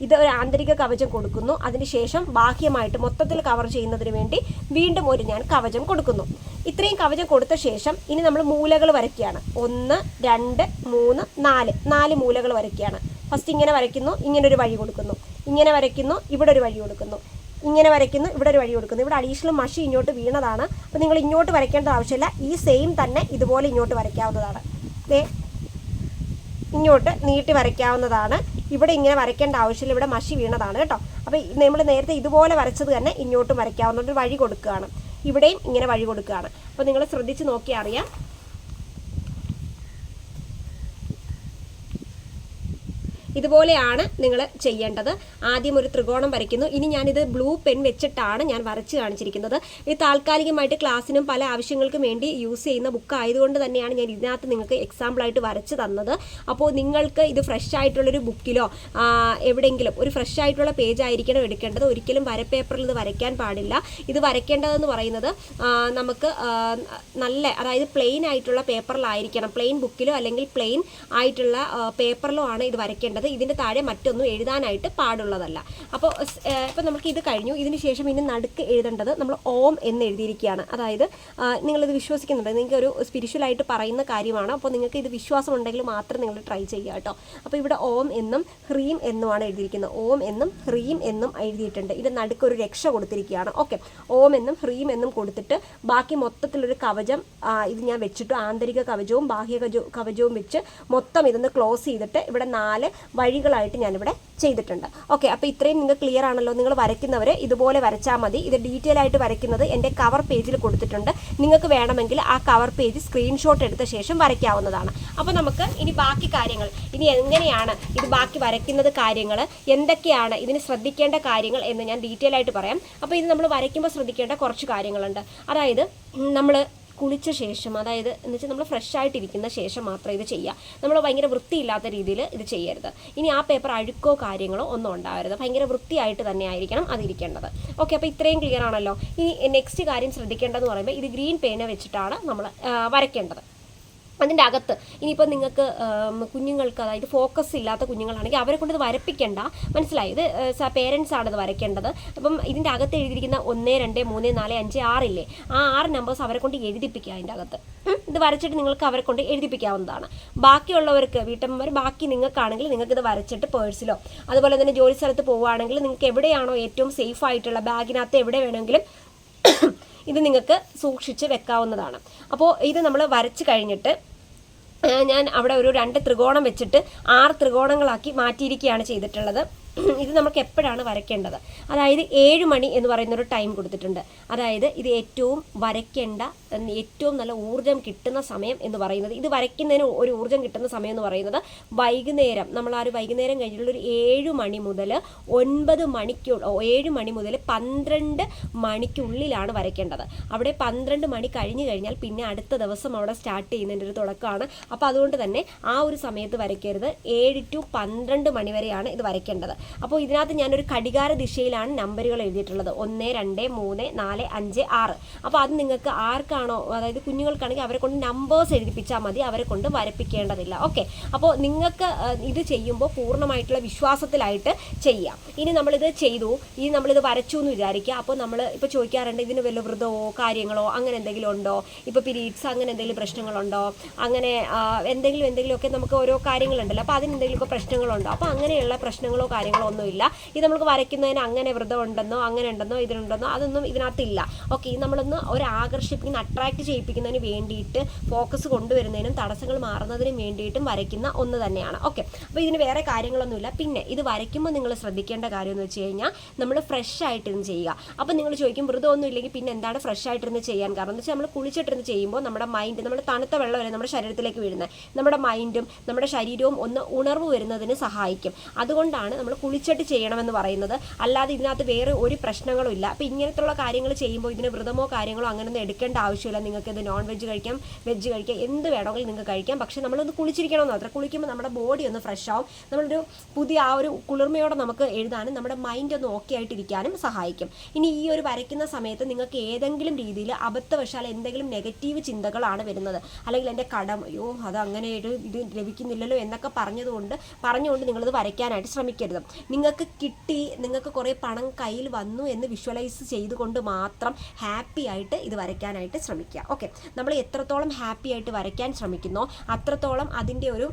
ഇത് ഒരു ആന്തരിക കവചം കൊടുക്കുന്നു. അതിനുശേഷം ബാഹ്യമായിട്ട് മൊത്തത്തിൽ കവർ ചെയ്യുന്നതിന് വേണ്ടി വീണ്ടും ഒരു ഞാൻ കവചം കൊടുക്കുന്നു. ഇത്രയും കവചം കൊടുത്ത ശേഷം ഇനി നമ്മൾ മൂലകൾ വരയ്ക്കുകയാണ്. ഒന്ന് രണ്ട് മൂന്ന് നാല്. നാല് മൂലകൾ വരയ്ക്കുകയാണ്. ഫസ്റ്റ് ഇങ്ങനെ വരയ്ക്കുന്നു ഇങ്ങനെ ഒരു വഴി കൊടുക്കുന്നു. ഇങ്ങനെ വരയ്ക്കുന്നു ഇവിടെ ഒരു വഴി കൊടുക്കുന്നു. ഇങ്ങനെ വരയ്ക്കുന്നു ഇവിടെ ഒരു വഴി കൊടുക്കുന്നു. ഇവിടെ അഡീഷണൽ മഷി ഇങ്ങോട്ട് വീണതാണ്. അപ്പോൾ നിങ്ങൾ ഇങ്ങോട്ട് വരയ്ക്കേണ്ട ആവശ്യമില്ല. ഈ സെയിം തന്നെ ഇതുപോലെ ഇങ്ങോട്ട് വരയ്ക്കാവുന്നതാണ്. ഇങ്ങോട്ട് നീട്ടി വരയ്ക്കാവുന്നതാണ്. ഇവിടെ ഇങ്ങനെ വരയ്ക്കേണ്ട ആവശ്യമില്ല. ഇവിടെ മഷി വീണതാണ് കേട്ടോ. അപ്പോൾ നമ്മൾ നേരത്തെ ഇതുപോലെ വരച്ചത് തന്നെ ഇങ്ങോട്ടും വരയ്ക്കാവുന്ന ഒരു വഴി കൊടുക്കുകയാണ്. ഇവിടെയും ഇങ്ങനെ വഴി കൊടുക്കുകയാണ്. അപ്പോൾ നിങ്ങൾ ശ്രദ്ധിച്ച് നോക്കിയാൽ അറിയാം. ഇതുപോലെയാണ് നിങ്ങൾ ചെയ്യേണ്ടത്. ആദ്യം ഒരു ത്രികോണം വരയ്ക്കുന്നു. ഇനി ഞാനിത് ബ്ലൂ പെൻ വെച്ചിട്ടാണ് ഞാൻ വരച്ച് കാണിച്ചിരിക്കുന്നത്. ഇത് താൽക്കാലികമായിട്ട് ക്ലാസ്സിനും പല ആവശ്യങ്ങൾക്കും വേണ്ടി യൂസ് ചെയ്യുന്ന ബുക്ക് ആയതുകൊണ്ട് തന്നെയാണ് ഞാൻ ഇതിനകത്ത് നിങ്ങൾക്ക് എക്സാമ്പിളായിട്ട് വരച്ച് തന്നത്. അപ്പോൾ നിങ്ങൾക്ക് ഇത് ഫ്രഷ് ആയിട്ടുള്ളൊരു ബുക്കിലോ എവിടെയെങ്കിലും ഒരു ഫ്രഷ് ആയിട്ടുള്ള പേജ് ആയിരിക്കണം എടുക്കേണ്ടത്. ഒരിക്കലും വരപ്പേപ്പറിൽ ഇത് വരയ്ക്കാൻ പാടില്ല. ഇത് വരയ്ക്കേണ്ടതെന്ന് പറയുന്നത് നമുക്ക് നല്ല അതായത് പ്ലെയിൻ ആയിട്ടുള്ള പേപ്പറിലായിരിക്കണം പ്ലെയിൻ ബുക്കിലോ അല്ലെങ്കിൽ പ്ലെയിൻ ആയിട്ടുള്ള പേപ്പറിലോ ആണ് ഇത് വരയ്ക്കേണ്ടത്. ഇതിന്റെ താഴെ മറ്റൊന്നും എഴുതാനായിട്ട് പാടുള്ളതല്ല. അപ്പോൾ ഇപ്പോൾ നമുക്ക് ഇത് കഴിഞ്ഞു. ഇതിന് ശേഷം ഇനി നടുക്ക് എഴുതേണ്ടത് നമ്മൾ ഓം എന്ന് എഴുതിയിരിക്കുകയാണ്. അതായത് നിങ്ങളിത് വിശ്വസിക്കുന്നുണ്ട്. നിങ്ങൾക്ക് ഒരു സ്പിരിച്വലായിട്ട് പറയുന്ന കാര്യമാണ്. അപ്പോൾ നിങ്ങൾക്ക് ഇത് വിശ്വാസം ഉണ്ടെങ്കിൽ മാത്രം നിങ്ങൾ ട്രൈ ചെയ്യുക കേട്ടോ. അപ്പോൾ ഇവിടെ ഓം എന്നും ഹ്രീം എന്നുമാണ് എഴുതിയിരിക്കുന്നത്. ഓം എന്നും ഹ്രീം എന്നും എഴുതിയിട്ടുണ്ട്. ഇത് നടുക്ക് ഒരു രക്ഷ കൊടുത്തിരിക്കുകയാണ്. ഓക്കെ. ഓം എന്നും ഹ്രീം എന്നും കൊടുത്തിട്ട് ബാക്കി മൊത്തത്തിലൊരു കവചം ഇത് ഞാൻ വെച്ചിട്ട് ആന്തരിക കവചവും ബാഹ്യ കവച- കവചവും വെച്ച് മൊത്തം ഇതൊന്ന് ക്ലോസ് ചെയ്തിട്ട് ഇവിടെ നാല് വഴികളായിട്ട് ഞാനിവിടെ ചെയ്തിട്ടുണ്ട്. ഓക്കെ അപ്പോൾ ഇത്രയും നിങ്ങൾക്ക് ക്ലിയർ ആണല്ലോ. നിങ്ങൾ വരയ്ക്കുന്നവർ ഇതുപോലെ വരച്ചാൽ മതി. ഇത് ഡീറ്റെയിൽ ആയിട്ട് വരയ്ക്കുന്നത് എന്റെ കവർ പേജിൽ കൊടുത്തിട്ടുണ്ട്. നിങ്ങൾക്ക് വേണമെങ്കിൽ ആ കവർ പേജ് സ്ക്രീൻഷോട്ട് എടുത്ത ശേഷം വരയ്ക്കാവുന്നതാണ്. അപ്പോൾ നമുക്ക് ഇനി ബാക്കി കാര്യങ്ങൾ. ഇനി എങ്ങനെയാണ് ഇത് ബാക്കി വരയ്ക്കുന്നത് കാര്യങ്ങൾ എന്തൊക്കെയാണ് ഇതിന് ശ്രദ്ധിക്കേണ്ട കാര്യങ്ങൾ എന്ന് ഞാൻ ഡീറ്റെയിൽ ആയിട്ട് പറയാം. അപ്പോൾ ഇത് നമ്മൾ വരയ്ക്കുമ്പോൾ ശ്രദ്ധിക്കേണ്ട കുറച്ച് കാര്യങ്ങളുണ്ട്. അതായത് നമ്മൾ കുളിച്ച ശേഷം അതായത് എന്ന് വെച്ചാൽ നമ്മൾ ഫ്രഷ് ആയിട്ടിരിക്കുന്ന ശേഷം മാത്രം ഇത് ചെയ്യുക നമ്മൾ ഭയങ്കര വൃത്തിയില്ലാത്ത രീതിയിൽ ഇത് ചെയ്യരുത്. ഇനി ആ പേപ്പർ അഴുക്കോ കാര്യങ്ങളോ ഒന്നും ഉണ്ടാവരുത്. ഭയങ്കര വൃത്തിയായിട്ട് തന്നെ ആയിരിക്കണം അതിരിക്കേണ്ടത് ഓക്കെ അപ്പോൾ ഇത്രയും ക്ലിയർ ആണല്ലോ. ഇനി നെക്സ്റ്റ് കാര്യം ശ്രദ്ധിക്കേണ്ടതെന്ന് പറയുമ്പോൾ ഇത് ഗ്രീൻ പേന വെച്ചിട്ടാണ് നമ്മൾ വരയ്ക്കേണ്ടത്. അതിന്റെ അകത്ത് ഇനിയിപ്പോൾ നിങ്ങൾക്ക് കുഞ്ഞുങ്ങൾക്ക് അതായത് ഫോക്കസ് ഇല്ലാത്ത കുഞ്ഞുങ്ങളാണെങ്കിൽ അവരെ കൊണ്ട് ഇത് വരപ്പിക്കേണ്ട. മനസ്സിലായി? ഇത് പേരൻസ് ആണ് ഇത് വരയ്ക്കേണ്ടത്. അപ്പം ഇതിന്റെ അകത്ത് എഴുതിയിരിക്കുന്ന ഒന്ന് രണ്ട് മൂന്ന് നാല് അഞ്ച് ആറില്ലേ? ആ ആറ് നമ്പേഴ്സ് അവരെ കൊണ്ട് എഴുതിപ്പിക്കുക അതിന്റെ അകത്ത്. ഇത് വരച്ചിട്ട് നിങ്ങൾക്ക് അവരെ കൊണ്ട് എഴുതിപ്പിക്കാവുന്നതാണ്. ബാക്കിയുള്ളവർക്ക് വീട്ടമ്മമാർ ബാക്കി നിങ്ങൾക്കാണെങ്കിൽ നിങ്ങൾക്ക് ഇത് വരച്ചിട്ട് പേഴ്സിലോ അതുപോലെ തന്നെ ജോലി സ്ഥലത്ത് പോവുകയാണെങ്കിൽ നിങ്ങൾക്ക് എവിടെയാണോ ഏറ്റവും സേഫ് ആയിട്ടുള്ള ബാഗിനകത്ത് എവിടെ വേണമെങ്കിലും ഇത് നിങ്ങൾക്ക് സൂക്ഷിച്ച് വെക്കാവുന്നതാണ്. അപ്പോൾ ഇത് നമ്മൾ വരച്ച് കഴിഞ്ഞിട്ട് ഞാൻ അവിടെ ഒരു രണ്ട് ത്രികോണം വെച്ചിട്ട് ആറ് ത്രികോണങ്ങളാക്കി മാറ്റിയിരിക്കുകയാണ് ചെയ്തിട്ടുള്ളത്. ഇത് നമുക്ക് എപ്പോഴാണ് വരയ്ക്കേണ്ടത്? അതായത് ഏഴ് മണി എന്ന് പറയുന്ന ഒരു ടൈം കൊടുത്തിട്ടുണ്ട്. അതായത് ഇത് ഏറ്റവും വരയ്ക്കേണ്ട ഏറ്റവും നല്ല ഊർജം കിട്ടുന്ന സമയം എന്ന് പറയുന്നത്. ഇത് വരയ്ക്കുന്നതിന് ഒരു ഊർജം കിട്ടുന്ന സമയം എന്ന് പറയുന്നത് വൈകുന്നേരം. നമ്മൾ ആ ഒരു വൈകുന്നേരം കഴിഞ്ഞിട്ടുള്ള ഒരു ഏഴ് മണി മുതൽ ഒൻപത് മണിക്ക് ഏഴ് മണി മുതൽ പന്ത്രണ്ട് മണിക്കുള്ളിലാണ് വരയ്ക്കേണ്ടത്. അവിടെ പന്ത്രണ്ട് മണി കഴിഞ്ഞ് കഴിഞ്ഞാൽ പിന്നെ അടുത്ത ദിവസം അവിടെ സ്റ്റാർട്ട് ചെയ്യുന്നതിന്റെ ഒരു തുടക്കമാണ്. അപ്പോൾ അതുകൊണ്ട് തന്നെ ആ ഒരു സമയത്ത് വരയ്ക്കരുത്. ഏഴ് ടു പന്ത്രണ്ട് മണി വരെയാണ് ഇത് വരയ്ക്കേണ്ടത്. അപ്പോൾ ഇതിനകത്ത് ഞാനൊരു ഘടികാര ദിശയിലാണ് നമ്പറുകൾ എഴുതിയിട്ടുള്ളത്. ഒന്ന് രണ്ട് മൂന്ന് നാല് അഞ്ച് ആറ്. അപ്പോൾ അത് നിങ്ങൾക്ക് ആർക്കാണോ അതായത് കുഞ്ഞുങ്ങൾക്കാണെങ്കിൽ അവരെ കൊണ്ട് നമ്പേഴ്സ് എഴുതിപ്പിച്ചാൽ മതി അവരെ കൊണ്ട് വരപ്പിക്കേണ്ടതില്ല. ഓക്കെ അപ്പോൾ നിങ്ങൾക്ക് ഇത് ചെയ്യുമ്പോൾ പൂർണമായിട്ടുള്ള വിശ്വാസത്തിലായിട്ട് ചെയ്യാം. ഇനി നമ്മളിത് ചെയ്തു. ഇനി നമ്മളിത് വരച്ചു എന്ന് വിചാരിക്കുക. അപ്പോൾ നമ്മൾ ഇപ്പോൾ ചോദിക്കാറുണ്ട് ഇതിന് വല്ല വ്രതമോ കാര്യങ്ങളോ അങ്ങനെ എന്തെങ്കിലും ഉണ്ടോ? ഇപ്പോൾ പിരീഡ്സ് അങ്ങനെ എന്തെങ്കിലും പ്രശ്നങ്ങളുണ്ടോ? അങ്ങനെ എന്തെങ്കിലും എന്തെങ്കിലുമൊക്കെ നമുക്ക് ഓരോ കാര്യങ്ങളുണ്ടല്ലോ. അപ്പോൾ അതിന് എന്തെങ്കിലുമൊക്കെ പ്രശ്നങ്ങളുണ്ടോ? അപ്പോൾ അങ്ങനെയുള്ള പ്രശ്നങ്ങളോ കാര്യങ്ങളോ ഒന്നുമില്ല ഇത് നമുക്ക് വരയ്ക്കുന്നതിന് അങ്ങനെ വ്രതം ഉണ്ടെന്നോ അങ്ങനെ ഉണ്ടെന്നോ ഇതിനുണ്ടെന്നോ അതൊന്നും ഇതിനകത്തില്ല. ഓക്കെ ഇത് നമ്മളൊന്ന് ഒരു ആകർഷിപ്പിക്കുന്ന അട്രാക്ട് ചെയ്യിപ്പിക്കുന്നതിന് വേണ്ടിയിട്ട് ഫോക്കസ് കൊണ്ടുവരുന്നതിനും തടസ്സങ്ങൾ മാറുന്നതിനും വേണ്ടിയിട്ടും വരയ്ക്കുന്ന ഒന്ന് തന്നെയാണ്. ഓക്കെ അപ്പോൾ ഇതിന് വേറെ കാര്യങ്ങളൊന്നുമില്ല. പിന്നെ ഇത് വരയ്ക്കുമ്പോൾ നിങ്ങൾ ശ്രദ്ധിക്കേണ്ട കാര്യം എന്ന് വെച്ച് കഴിഞ്ഞാൽ നമ്മൾ ഫ്രഷ് ആയിട്ടിരുന്ന് ചെയ്യുക. അപ്പോൾ നിങ്ങൾ ചോദിക്കും വ്രതമൊന്നും ഇല്ലെങ്കിൽ പിന്നെ എന്താണ് ഫ്രഷ് ആയിട്ടിരുന്ന് ചെയ്യാൻ കാരണം? എന്ന് വെച്ചാൽ നമ്മൾ കുളിച്ചിട്ടിരുന്ന് ചെയ്യുമ്പോൾ നമ്മുടെ മൈൻഡ് നമ്മുടെ തണുത്ത വെള്ളം വരെ നമ്മുടെ ശരീരത്തിലേക്ക് വീഴുന്നത്? നമ്മുടെ മൈൻഡും നമ്മുടെ ശരീരവും ഒന്ന് ഉണർവ് വരുന്നതിന് സഹായിക്കും. അതുകൊണ്ടാണ് നമ്മൾ കുളിച്ചിട്ട് ചെയ്യണമെന്ന് പറയുന്നത്. അല്ലാതെ ഇതിനകത്ത് വേറെ ഒരു പ്രശ്നങ്ങളും ഇല്ല. അപ്പോൾ ഇങ്ങനത്തുള്ള കാര്യങ്ങൾ ചെയ്യുമ്പോൾ ഇതിന് വ്രതമോ കാര്യങ്ങളോ അങ്ങനെയൊന്നും എടുക്കേണ്ട ആവശ്യമില്ല. നിങ്ങൾക്ക് ഇത് നോൺ വെജ് കഴിക്കാം വെജ് കഴിക്കാം എന്ത് വേണമെങ്കിലും നിങ്ങൾക്ക് കഴിക്കാം. പക്ഷേ നമ്മളൊന്ന് കുളിച്ചിരിക്കണമെന്ന് മാത്രം. കുളിക്കുമ്പോൾ നമ്മുടെ ബോഡി ഒന്ന് ഫ്രഷ് ആവും. നമ്മളൊരു പുതിയ ആ ഒരു കുളിർമയോടെ നമുക്ക് എഴുതാനും നമ്മുടെ മൈൻഡ് ഒന്ന് ഓക്കെ ആയിട്ടിരിക്കാനും സഹായിക്കും. ഇനി ഈ ഒരു വരയ്ക്കുന്ന സമയത്ത് നിങ്ങൾക്ക് ഏതെങ്കിലും രീതിയിൽ അബദ്ധവശാൽ എന്തെങ്കിലും നെഗറ്റീവ് ചിന്തകളാണ് വരുന്നത്. അല്ലെങ്കിൽ എന്റെ കടം അയ്യോ അത് അങ്ങനെ ഒരു ഇത് ലഭിക്കുന്നില്ലല്ലോ എന്നൊക്കെ പറഞ്ഞതുകൊണ്ട് പറഞ്ഞുകൊണ്ട് നിങ്ങളിത് വരയ്ക്കാനായിട്ട് ശ്രമിക്കരുത്. നിങ്ങൾക്ക് കിട്ടി നിങ്ങൾക്ക് കുറേ പണം കയ്യിൽ വന്നു എന്ന് വിഷ്വലൈസ് ചെയ്തുകൊണ്ട് മാത്രം ഹാപ്പി ആയിട്ട് ഇത് വരയ്ക്കാനായിട്ട് ശ്രമിക്കുക. ഓക്കെ നമ്മൾ എത്രത്തോളം ഹാപ്പി ആയിട്ട് വരയ്ക്കാൻ ശ്രമിക്കുന്നോ അത്രത്തോളം അതിന്റെ ഒരു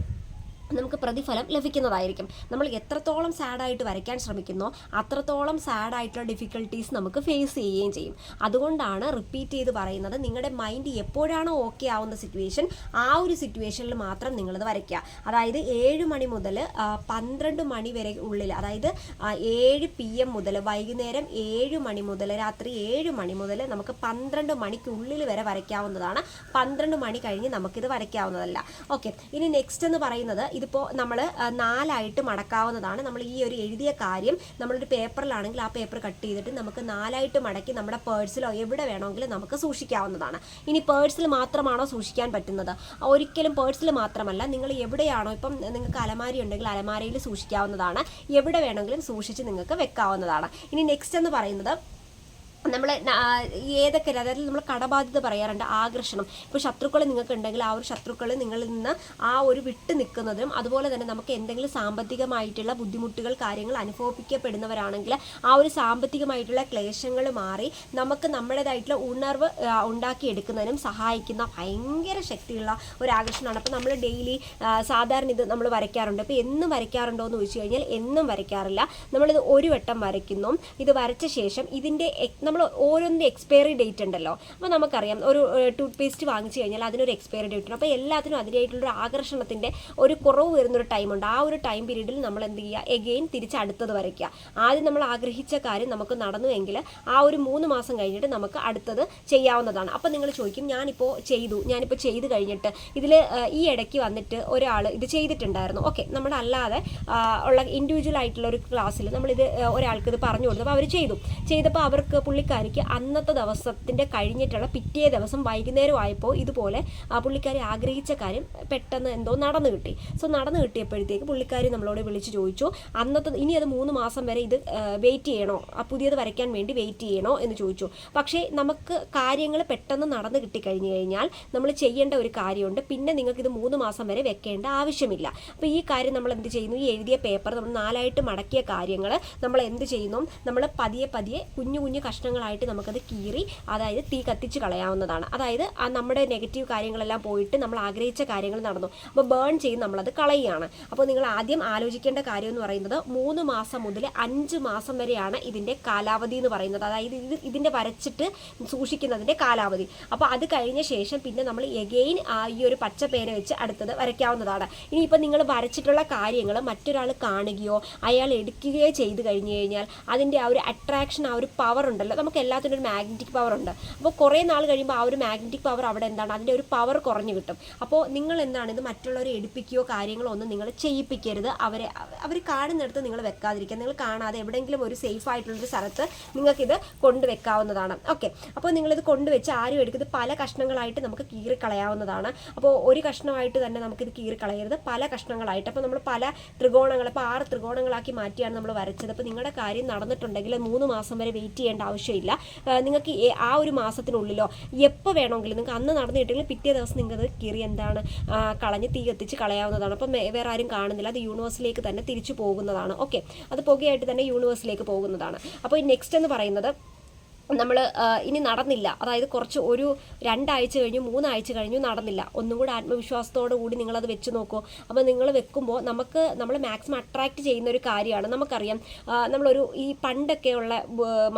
നമുക്ക് പ്രതിഫലം ലഭിക്കുന്നതായിരിക്കും. നമ്മൾ എത്രത്തോളം സാഡായിട്ട് വരയ്ക്കാൻ ശ്രമിക്കുന്നോ അത്രത്തോളം സാഡായിട്ടുള്ള ഡിഫിക്കൽട്ടീസ് നമുക്ക് ഫേസ് ചെയ്യുകയും ചെയ്യും. അതുകൊണ്ടാണ് റിപ്പീറ്റ് ചെയ്ത് പറയുന്നത് നിങ്ങളുടെ മൈൻഡ് എപ്പോഴാണോ ഓക്കെ ആവുന്ന സിറ്റുവേഷൻ ആ ഒരു സിറ്റുവേഷനിൽ മാത്രം നിങ്ങളത് വരയ്ക്കുക. അതായത് ഏഴ് മണി മുതൽ പന്ത്രണ്ട് മണി വരെ ഉള്ളിൽ അതായത് ഏഴ് പി എം മുതൽ വൈകുന്നേരം ഏഴ് മണി മുതൽ രാത്രി ഏഴ് മണി മുതൽ നമുക്ക് പന്ത്രണ്ട് മണിക്കുള്ളിൽ വരെ വരയ്ക്കാവുന്നതാണ്. പന്ത്രണ്ട് മണി കഴിഞ്ഞ് നമുക്കിത് വരയ്ക്കാവുന്നതല്ല. ഓക്കെ ഇനി നെക്സ്റ്റ് എന്ന് പറയുന്നത് ഇതിപ്പോൾ നമ്മൾ നാലായിട്ട് മടക്കാവുന്നതാണ്. നമ്മൾ ഈ ഒരു എഴുതിയ കാര്യം നമ്മളൊരു പേപ്പറിലാണെങ്കിൽ ആ പേപ്പർ കട്ട് ചെയ്തിട്ട് നമുക്ക് നാലായിട്ട് മടക്കി നമ്മുടെ പേഴ്സിലോ എവിടെ വേണമെങ്കിലും നമുക്ക് സൂക്ഷിക്കാവുന്നതാണ്. ഇനി പേഴ്സിൽ മാത്രമാണോ സൂക്ഷിക്കാൻ പറ്റുന്നത്? ഒരിക്കലും പേഴ്സിൽ മാത്രമല്ല നിങ്ങൾ എവിടെയാണോ ഇപ്പം നിങ്ങൾക്ക് അലമാരി ഉണ്ടെങ്കിൽ അലമാരയിൽ സൂക്ഷിക്കാവുന്നതാണ്. എവിടെ വേണമെങ്കിലും സൂക്ഷിച്ച് നിങ്ങൾക്ക് വെക്കാവുന്നതാണ്. ഇനി നെക്സ്റ്റ് എന്ന് പറയുന്നത് നമ്മൾ ഏതൊക്കെ അതായത് നമ്മൾ കടബാധ്യത പറയാറുണ്ട് ആകർഷണം. ഇപ്പോൾ ശത്രുക്കൾ നിങ്ങൾക്ക് ഉണ്ടെങ്കിൽ ആ ഒരു ശത്രുക്കൾ നിങ്ങളിൽ നിന്ന് ആ ഒരു വിട്ട് നിൽക്കുന്നതും അതുപോലെ തന്നെ നമുക്ക് എന്തെങ്കിലും സാമ്പത്തികമായിട്ടുള്ള ബുദ്ധിമുട്ടുകൾ കാര്യങ്ങൾ അനുഭവിക്കപ്പെടുന്നവരാണെങ്കിൽ ആ ഒരു സാമ്പത്തികമായിട്ടുള്ള ക്ലേശങ്ങൾ മാറി നമുക്ക് നമ്മുടേതായിട്ടുള്ള ഉണർവ് ഉണ്ടാക്കിയെടുക്കുന്നതിനും സഹായിക്കുന്ന ഭയങ്കര ശക്തിയുള്ള ഒരു ആകർഷണമാണ്. അപ്പോൾ നമ്മൾ ഡെയിലി സാധാരണ ഇത് നമ്മൾ വരയ്ക്കാറുണ്ട്. അപ്പോൾ എന്നും വരയ്ക്കാറുണ്ടോ എന്ന് ചോദിച്ചു കഴിഞ്ഞാൽ എന്നും വരയ്ക്കാറില്ല. നമ്മളിത് ഒരു വട്ടം വരയ്ക്കുന്നു. ഇത് വരച്ച ശേഷം ഇതിന്റെ നമ്മൾ ഓരോന്നിന്റെ എക്സ്പയറി ഡേറ്റ് ഉണ്ടല്ലോ. അപ്പോൾ നമുക്കറിയാം ഒരു ടൂത്ത് പേസ്റ്റ് വാങ്ങിച്ചു കഴിഞ്ഞാൽ അതിനൊരു എക്സ്പയറി ഡേറ്റ് ഉണ്ട്. അപ്പോൾ എല്ലാത്തിനും അതിനായിട്ടുള്ളൊരു ആകർഷണത്തിന്റെ ഒരു കുറവ് വരുന്നൊരു ടൈമുണ്ട് ആ ഒരു ടൈം പീരീഡിൽ നമ്മൾ എന്ത് ചെയ്യുക? എഗെയിൻ തിരിച്ച് അടുത്തത് വരയ്ക്കുക. ആദ്യം നമ്മൾ ആഗ്രഹിച്ച കാര്യം നമുക്ക് നടന്നുവെങ്കിൽ ആ ഒരു മൂന്ന് മാസം കഴിഞ്ഞിട്ട് നമുക്ക് അടുത്തത് ചെയ്യാവുന്നതാണ്. അപ്പോൾ നിങ്ങൾ ചോദിക്കും ഞാനിപ്പോൾ ചെയ്തു. ഞാനിപ്പോൾ ചെയ്ത് കഴിഞ്ഞിട്ട് ഇതിൽ ഈ ഇടയ്ക്ക് വന്നിട്ട് ഒരാൾ ഇത് ചെയ്തിട്ടുണ്ടായിരുന്നു. ഓക്കെ നമ്മുടെ അല്ലാതെ ഉള്ള ഇൻഡിവിജ്വൽ ആയിട്ടുള്ള ഒരു ക്ലാസ്സിൽ നമ്മളിത് ഒരാൾക്ക് ഇത് പറഞ്ഞു കൊടുത്തു. അപ്പോൾ അവർ ചെയ്തു. ചെയ്തപ്പോൾ അവർക്ക് പുള്ളിക്കാരിക്ക് അന്നത്തെ ദിവസത്തിന്റെ കഴിഞ്ഞിട്ടുള്ള പിറ്റേ ദിവസം വൈകുന്നേരം ആയപ്പോൾ ഇതുപോലെ പുള്ളിക്കാരി ആഗ്രഹിച്ച കാര്യം പെട്ടെന്ന് എന്തോ നടന്നു കിട്ടി. സോ നടന്നു കിട്ടിയപ്പോഴത്തേക്ക് പുള്ളിക്കാരി നമ്മളോട് വിളിച്ച് ചോദിച്ചു അന്നത്തെ ഇനി അത് മൂന്ന് മാസം വരെ ഇത് വെയിറ്റ് ചെയ്യണോ? ആ പുതിയത് വരയ്ക്കാൻ വേണ്ടി വെയിറ്റ് ചെയ്യണോ? എന്ന് ചോദിച്ചു. പക്ഷേ നമുക്ക് കാര്യങ്ങൾ പെട്ടെന്ന് നടന്നു കിട്ടിക്കഴിഞ്ഞു കഴിഞ്ഞാൽ നമ്മൾ ചെയ്യേണ്ട ഒരു കാര്യമുണ്ട്. പിന്നെ നിങ്ങൾക്ക് ഇത് മൂന്ന് മാസം വരെ വെക്കേണ്ട ആവശ്യമില്ല. അപ്പോൾ ഈ കാര്യം നമ്മൾ എന്ത് ചെയ്യുന്നു? ഈ എഴുതിയ പേപ്പർ നമ്മൾ നാലായിട്ട് മടക്കിയ കാര്യങ്ങൾ നമ്മൾ എന്ത് ചെയ്യുന്നു? നമ്മൾ പതിയെ പതിയെ കുഞ്ഞു കുഞ്ഞു കഷ്ണങ്ങൾ കഷ്ണങ്ങളായിട്ട് നമുക്കത് കീറി അതായത് തീ കത്തിച്ച് കളയാവുന്നതാണ്. അതായത് ആ നമ്മുടെ നെഗറ്റീവ് കാര്യങ്ങളെല്ലാം പോയിട്ട് നമ്മൾ ആഗ്രഹിച്ച കാര്യങ്ങൾ നടന്നു. അപ്പോൾ ബേൺ ചെയ്ത് നമ്മളത് കളയുകയാണ്. അപ്പോൾ നിങ്ങൾ ആദ്യം ആലോചിക്കേണ്ട കാര്യം എന്ന് പറയുന്നത് മൂന്ന് മാസം മുതൽ അഞ്ച് മാസം വരെയാണ് ഇതിന്റെ കാലാവധി എന്ന് പറയുന്നത്. അതായത് ഇത് ഇതിന്റെ വരച്ചിട്ട് സൂക്ഷിക്കുന്നതിന്റെ കാലാവധി. അപ്പോൾ അത് കഴിഞ്ഞ ശേഷം പിന്നെ നമ്മൾ എഗെയിൻ ഈ ഒരു പച്ച പേന വെച്ച് അടുത്തത് വരയ്ക്കാവുന്നതാണ്. ഇനിയിപ്പോൾ നിങ്ങൾ വരച്ചിട്ടുള്ള കാര്യങ്ങൾ മറ്റൊരാൾ കാണുകയോ അയാൾ എടുക്കുകയോ ചെയ്തു കഴിഞ്ഞു കഴിഞ്ഞാൽ അതിന്റെ ആ ഒരു അട്രാക്ഷൻ ആ ഒരു പവർ ഉണ്ടല്ലോ നമുക്ക് എല്ലാത്തിനും ഒരു മാഗ്നറ്റിക് പവർ ഉണ്ട്. അപ്പോൾ കുറേ നാൾ കഴിയുമ്പോൾ ആ ഒരു മാഗ്നറ്റിക് പവർ അവിടെ എന്താണ്? അതിന്റെ ഒരു പവർ കുറഞ്ഞു കിട്ടും. അപ്പോൾ നിങ്ങൾ എന്താണ് ഇത് മറ്റുള്ളവരെ എടുപ്പിക്കുകയോ കാര്യങ്ങളോ ഒന്നും നിങ്ങൾ ചെയ്യിപ്പിക്കരുത്. അവരെ അവർ കാണുന്നിടത്ത് നിങ്ങൾ വെക്കാതിരിക്കുക. നിങ്ങൾ കാണാതെ എവിടെയെങ്കിലും ഒരു സേഫ് ആയിട്ടുള്ളൊരു സ്ഥലത്ത് നിങ്ങൾക്കിത് കൊണ്ടുവെക്കാവുന്നതാണ്. ഓക്കെ അപ്പോൾ നിങ്ങളിത് കൊണ്ടുവച്ച് ആരും എടുക്കുന്നത് പല കഷ്ണങ്ങളായിട്ട് നമുക്ക് കീറിക്കളയാവുന്നതാണ്. അപ്പോൾ ഒരു കഷ്ണമായിട്ട് തന്നെ നമുക്കിത് കീറിക്കളയരുത്. പല കഷ്ണങ്ങളായിട്ട്. അപ്പോൾ നമ്മൾ പല ത്രികോണങ്ങൾ അപ്പോൾ ആറ് ത്രികോണങ്ങളാക്കി മാറ്റിയാണ് നമ്മൾ വരച്ചത്. അപ്പോൾ നിങ്ങളുടെ കാര്യം നടന്നിട്ടുണ്ടെങ്കിൽ മൂന്ന് മാസം വരെ വെയിറ്റ് ചെയ്യേണ്ട ആവശ്യമില്ല നിങ്ങൾക്ക് ആ ഒരു മാസത്തിനുള്ളിലോ എപ്പോൾ വേണമെങ്കിലും നിങ്ങൾക്ക് അന്ന് നടന്നു കിട്ടിയെങ്കിൽ പിറ്റേ ദിവസം നിങ്ങൾക്കത് കീറി എന്താണ് കളഞ്ഞ് തീ കത്തിച്ച് കളയാവുന്നതാണ്. അപ്പം വേറെ ആരും കാണുന്നില്ല. അത് യൂണിവേഴ്സിലേക്ക് തന്നെ തിരിച്ചു പോകുന്നതാണ്. ഓക്കെ. അത് പുകയായിട്ട് തന്നെ യൂണിവേഴ്സിലേക്ക് പോകുന്നതാണ്. അപ്പോൾ നെക്സ്റ്റ് എന്ന് പറയുന്നത് നമ്മൾ ഇനി നടന്നില്ല. അതായത് കുറച്ച് ഒരു രണ്ടാഴ്ച കഴിഞ്ഞു മൂന്നാഴ്ച കഴിഞ്ഞു നടന്നില്ല. ഒന്നും കൂടി ആത്മവിശ്വാസത്തോടു കൂടി നിങ്ങളത് വെച്ച് നോക്കൂ. അപ്പോൾ നിങ്ങൾ വെക്കുമ്പോൾ നമുക്ക് നമ്മൾ മാക്സിമം അട്രാക്റ്റ് ചെയ്യുന്ന ഒരു കാര്യമാണ്. നമുക്കറിയാം നമ്മളൊരു ഈ പണ്ടൊക്കെയുള്ള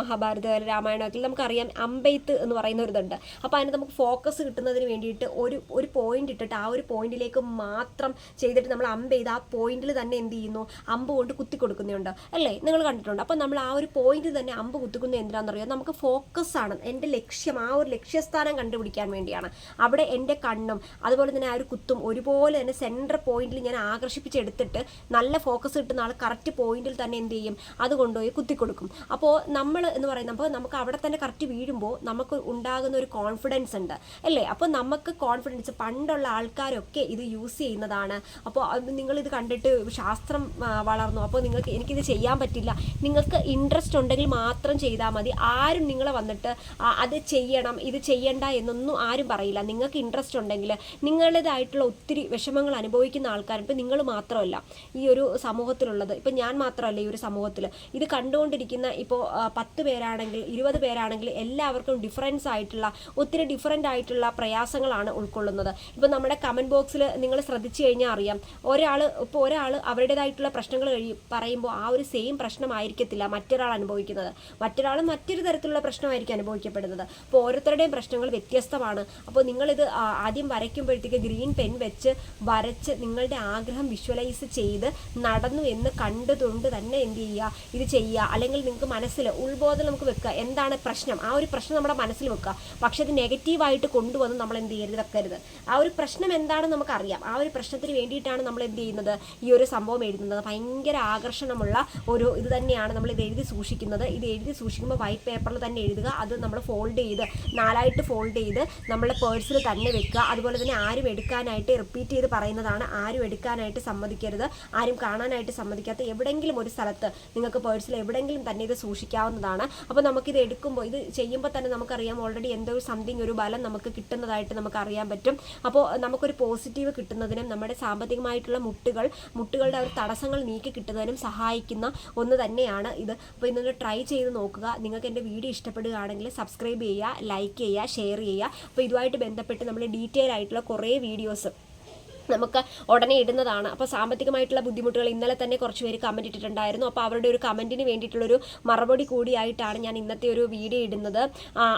മഹാഭാരത രാമായണത്തിൽ നമുക്കറിയാം അമ്പെയ്ത്ത് എന്ന് പറയുന്ന ഒരു ഇതുണ്ട്. അപ്പോൾ അതിന് നമുക്ക് ഫോക്കസ് കിട്ടുന്നതിന് വേണ്ടിയിട്ട് ഒരു ഒരു പോയിന്റ് ഇട്ടിട്ട് ആ ഒരു പോയിന്റിലേക്ക് മാത്രം ചെയ്തിട്ട് നമ്മൾ അമ്പ് ചെയ്ത് ആ പോയിന്റിൽ തന്നെ എന്ത് ചെയ്യുന്നു? അമ്പ് കൊണ്ട് കുത്തി കൊടുക്കുന്നുണ്ട് അല്ലേ? നിങ്ങൾ കണ്ടിട്ടുണ്ട്. അപ്പോൾ നമ്മൾ ആ ഒരു പോയിന്റിൽ തന്നെ അമ്പ് കുത്തിക്കുന്നത് എന്തിനാണെന്നറിയാം? നമുക്ക് ഫോക്കസ് ആണ്. എന്റെ ലക്ഷ്യം ആ ഒരു ലക്ഷ്യസ്ഥാനം കണ്ടുപിടിക്കാൻ വേണ്ടിയാണ്. അവിടെ എന്റെ കണ്ണും അതുപോലെ തന്നെ ആ ഒരു കുത്തും ഒരുപോലെ തന്നെ സെന്റർ പോയിന്റിൽ ഞാൻ ആകർഷിപ്പിച്ചെടുത്തിട്ട് നല്ല ഫോക്കസ് കിട്ടുന്ന ആൾ കറക്റ്റ് പോയിന്റിൽ തന്നെ എന്ത് ചെയ്യും? അത് കൊണ്ടുപോയി കുത്തി കൊടുക്കും അപ്പോൾ നമ്മൾ എന്ന് പറയുമ്പോൾ നമുക്ക് അവിടെ തന്നെ കറക്റ്റ് വീഴുമ്പോൾ നമുക്ക് ഉണ്ടാകുന്ന ഒരു കോൺഫിഡൻസ് ഉണ്ട്. അല്ലേ? അപ്പോൾ നമുക്ക് കോൺഫിഡൻസ് പണ്ടുള്ള ആൾക്കാരൊക്കെ ഇത് യൂസ് ചെയ്യുന്നതാണ്. അപ്പോൾ നിങ്ങൾ നിങ്ങളിത് കണ്ടിട്ട് ശാസ്ത്രം വളർന്നു. അപ്പോൾ നിങ്ങൾക്ക് എനിക്കിത് ചെയ്യാൻ പറ്റില്ല. നിങ്ങൾക്ക് ഇൻട്രസ്റ്റ് ഉണ്ടെങ്കിൽ മാത്രം ചെയ്താൽ മതി. ആരും നിങ്ങളെ വന്നിട്ട് അത് ചെയ്യണം ഇത് ചെയ്യണ്ട എന്നൊന്നും ആരും പറയില്ല. നിങ്ങൾക്ക് ഇൻട്രസ്റ്റ് ഉണ്ടെങ്കിൽ നിങ്ങളുടേതായിട്ടുള്ള ഒത്തിരി വിഷമങ്ങൾ അനുഭവിക്കുന്ന ആൾക്കാർ ഇപ്പം നിങ്ങൾ മാത്രമല്ല ഈ ഒരു സമൂഹത്തിലുള്ളത്. ഇപ്പം ഞാൻ മാത്രമല്ല ഈ ഒരു സമൂഹത്തിൽ ഇത് കണ്ടുകൊണ്ടിരിക്കുന്ന ഇപ്പോൾ പത്ത് പേരാണെങ്കിൽ ഇരുപത് പേരാണെങ്കിൽ എല്ലാവർക്കും ഡിഫറൻസ് ആയിട്ടുള്ള ഒത്തിരി ഡിഫറന്റ് ആയിട്ടുള്ള പ്രയാസങ്ങളാണ് ഉൾക്കൊള്ളുന്നത്. ഇപ്പം നമ്മുടെ കമന്റ് ബോക്സിൽ നിങ്ങൾ ശ്രദ്ധിച്ചു കഴിഞ്ഞാൽ അറിയാം ഒരാൾ ഇപ്പോൾ ഒരാൾ അവരുടേതായിട്ടുള്ള പ്രശ്നങ്ങൾ കഴി പറയുമ്പോൾ ആ ഒരു സെയിം പ്രശ്നമായിരിക്കത്തില്ല മറ്റൊരാൾ അനുഭവിക്കുന്നത്. മറ്റൊരാൾ മറ്റൊരു തരത്തിലുള്ള പ്രശ്നമായിരിക്കും അനുഭവിക്കപ്പെടുന്നത്. അപ്പോൾ ഓരോരുത്തരുടെയും പ്രശ്നങ്ങൾ വ്യത്യസ്തമാണ്. അപ്പോൾ നിങ്ങളിത് ആദ്യം വരയ്ക്കുമ്പോഴത്തേക്ക് ഗ്രീൻ പെൻ വെച്ച് വരച്ച് നിങ്ങളുടെ ആഗ്രഹം വിഷ്വലൈസ് ചെയ്ത് നടന്നു എന്ന് കണ്ടതുകൊണ്ട് തന്നെ എന്ത് ചെയ്യുക? ഇത് ചെയ്യുക. അല്ലെങ്കിൽ നിങ്ങൾക്ക് മനസ്സിൽ ഉൾബോധം നമുക്ക് വെക്കുക. എന്താണ് പ്രശ്നം? ആ ഒരു പ്രശ്നം നമ്മുടെ മനസ്സിൽ വെക്കുക. പക്ഷെ അത് നെഗറ്റീവായിട്ട് കൊണ്ടുവന്ന് നമ്മൾ എന്ത് ചെയ്യരുത്? വെക്കരുത്. ആ ഒരു പ്രശ്നം എന്താണെന്ന് നമുക്കറിയാം. ആ ഒരു പ്രശ്നത്തിന് വേണ്ടിയിട്ടാണ് നമ്മൾ എന്ത് ചെയ്യുന്നത്? ഈ ഒരു സംഭവം എഴുതുന്നത്. ഭയങ്കര ആകർഷണമുള്ള ഒരു ഇത് തന്നെയാണ് നമ്മൾ ഇത് എഴുതി സൂക്ഷിക്കുന്നത്. ഇത് എഴുതി സൂക്ഷിക്കുമ്പോൾ വൈറ്റ് പേപ്പറിൽ തന്നെ എഴുതുക അത് നമ്മൾ ഫോൾഡ് ചെയ്ത് നാലായിട്ട് ഫോൾഡ് ചെയ്ത് നമ്മൾ പേഴ്സിൽ തന്നെ വെക്കുക. അതുപോലെ തന്നെ ആരും എടുക്കാനായിട്ട് റിപ്പീറ്റ് ചെയ്ത് പറയുന്നതാണ് ആരും എടുക്കാനായിട്ട് സമ്മതിക്കരുത്. ആരും കാണാനായിട്ട് സമ്മതിക്കാത്ത എവിടെയെങ്കിലും ഒരു സ്ഥലത്ത് നിങ്ങൾക്ക് പേഴ്സിൽ എവിടെയെങ്കിലും തന്നെ ഇത് സൂക്ഷിക്കാവുന്നതാണ്. അപ്പോൾ നമുക്കിത് എടുക്കുമ്പോൾ ഇത് ചെയ്യുമ്പോൾ തന്നെ നമുക്കറിയാം ഓൾറെഡി എന്തോ ഒരു സംതിങ് ഒരു ബലം നമുക്ക് കിട്ടുന്നതായിട്ട് നമുക്ക് അറിയാൻ പറ്റും. അപ്പോൾ നമുക്കൊരു പോസിറ്റീവ് കിട്ടുന്നതിനും നമ്മുടെ സാമ്പത്തികമായിട്ടുള്ള മുട്ടുകൾ മുട്ടുകളുടെ ഒരു തടസ്സങ്ങൾ നീക്കി കിട്ടുന്നതിനും സഹായിക്കുന്ന ഒന്ന് തന്നെയാണ് ഇത്. അപ്പോൾ ഇന്നൊന്ന് ട്രൈ ചെയ്ത് നോക്കുക. നിങ്ങൾക്ക് എന്റെ വീഡിയോ ഇഷ്ടപ്പെടുകയാണെങ്കിൽ സബ്സ്ക്രൈബ് ചെയ്യുക ലൈക്ക് ചെയ്യുക ഷെയർ ചെയ്യുക. അപ്പോൾ ഇതുമായിട്ട് ബന്ധപ്പെട്ട് നമ്മൾ ഡീറ്റെയിൽ ആയിട്ടുള്ള കുറേ വീഡിയോസ് നമുക്ക് ഉടനെ ഇടുന്നതാണ്. അപ്പോൾ സാമ്പത്തികമായിട്ടുള്ള ബുദ്ധിമുട്ടുകൾ ഇന്നലെ തന്നെ കുറച്ച് പേര് കമന്റ് ഇട്ടിട്ടുണ്ടായിരുന്നു. അപ്പോൾ അവരുടെ ഒരു കമന്റിന് വേണ്ടിയിട്ടുള്ളൊരു മറുപടി കൂടിയായിട്ടാണ് ഞാൻ ഇന്നത്തെ ഒരു വീഡിയോ ഇടുന്നത്.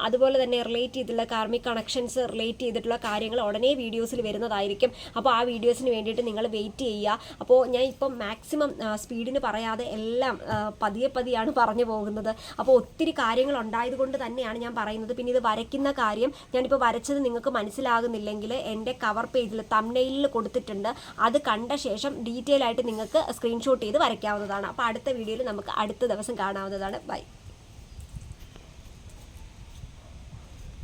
അതുപോലെ തന്നെ റിലേറ്റ് ചെയ്തിട്ടുള്ള കാർമിക് കണക്ഷൻസ് റിലേറ്റ് ചെയ്തിട്ടുള്ള കാര്യങ്ങൾ ഉടനെ വീഡിയോസിൽ വരുന്നതായിരിക്കും. അപ്പോൾ ആ വീഡിയോസിന് വേണ്ടിയിട്ട് നിങ്ങൾ വെയിറ്റ് ചെയ്യുക. അപ്പോൾ ഞാൻ ഇപ്പം മാക്സിമം സ്പീഡിന് പറയാതെ എല്ലാം പതിയെ പതിയാണ് പറഞ്ഞു പോകുന്നത്. അപ്പോൾ ഒത്തിരി കാര്യങ്ങൾ ഉണ്ടായതുകൊണ്ട് തന്നെയാണ് ഞാൻ പറയുന്നത്. പിന്നെ ഇത് വരയ്ക്കുന്ന കാര്യം ഞാനിപ്പോൾ വരച്ചത് നിങ്ങൾക്ക് മനസ്സിലാകുന്നില്ലെങ്കിൽ എന്റെ കവർ പേജിൽ തമ്നെയിലിൽ കൊടുത്തിട്ടുണ്ട്. അത് കണ്ട ശേഷം ഡീറ്റെയിൽ ആയിട്ട് നിങ്ങൾക്ക് സ്ക്രീൻഷോട്ട് ചെയ്ത് വരയ്ക്കാവുന്നതാണ്. അപ്പോൾ അടുത്ത വീഡിയോയിൽ നമുക്ക് അടുത്ത ദിവസം കാണാവുന്നതാണ്. ബൈ